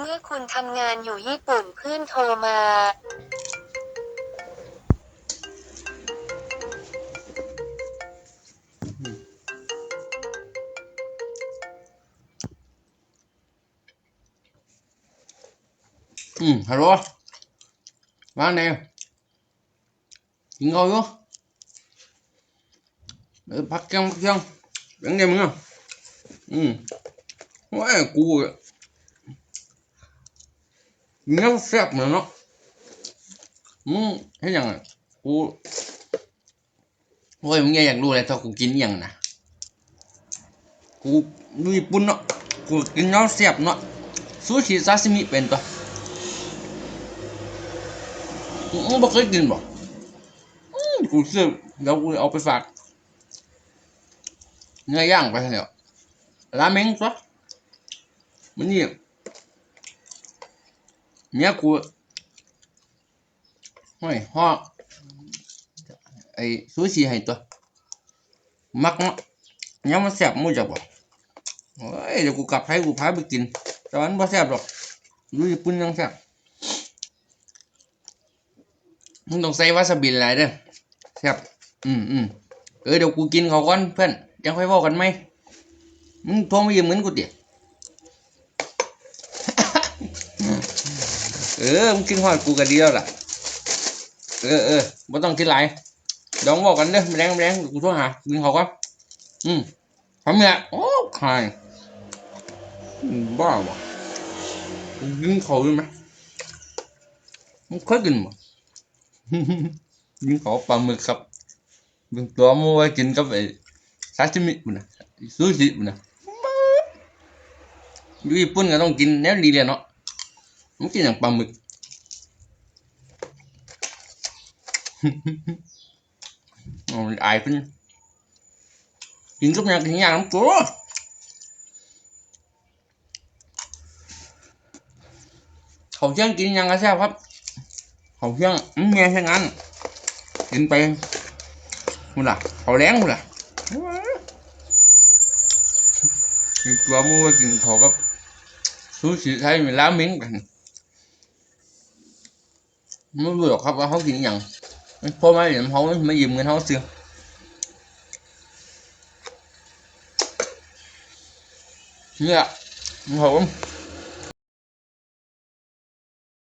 เมื่อคุณทำงานอยู่ญี่ปุ่นเพื่อนโทรมา อืมฮัลโหลว่าไงกินข้าวอยู่เออพักยังพักยังเป็นไงมึงอะอืมว่ากูอะ เนื้อแซ่บเหมือนเนาะมึงให้ยังไงกูโอ้ยมึงอยากรู้อะไรถ้ากูกินอย่างนะกูดูญี่ปุ่นเนาะกูกินเนื้อแซ่บเนาะซูชิซาซิมิเป็นตัวมึงบ่เคยกินบอืมกูซื้อแล้วกูเอาไปฝากเนื้อย่างไปแล้วราเมงตัวมันนี่ เมียกูห้อยห่อไอ้ซูชิให้ตัว มักเนาะยังมันแซ่บมู่จักบ่โอ้ยเดี๋ยวกูกลับไทยกูพาไปกินแต่ว่ามันบ่แซ่บหรอกอยู่ญี่ปุ่นยังแซ่บมึงต้องใส่วาซาบิหลายเด้อครับอืมอืมเออเดี๋ยวกูกินเขาวก่อนเพื่อนยังค่อยว้ากันไหมมึงโทรมายืมเงินกูเดิ เออมึงกินฮอดกูก็ดีแล้วล่ะ เออเออบ่ต้องคิดหลายเดี๋ยวมึงบอกกันเด้อแรงแรงกูโทรหากินเขาก่อนอืมทำเนี่ยโอ้ใครบ้าบ่มึงกินเขาวยไหมมึงเคยกินบ่ยิงขอปลาหมึกครับมึงตัวมัวกินกับไอ้ซาชิมิปุ่นะซูชิปุ่นนะอยู่ญี่ปุ่นก็ต้องกินแนวดีเลยเนาะ มันกินอย่างปลาหมึกอ๋ออายเพิ่นกินกับหยังกินหยังน้ำตัวเขาเที่ยงกินหยังก็แซ่บครับ เขาเที่ยงอืมแม่ใช่งั้นกิน ไม่รู้หรอกครับว่าเขากินอย่างเพราะไม่เห็นเขาไม่ยืมเงินเขาซื้อเนี่ยครัผม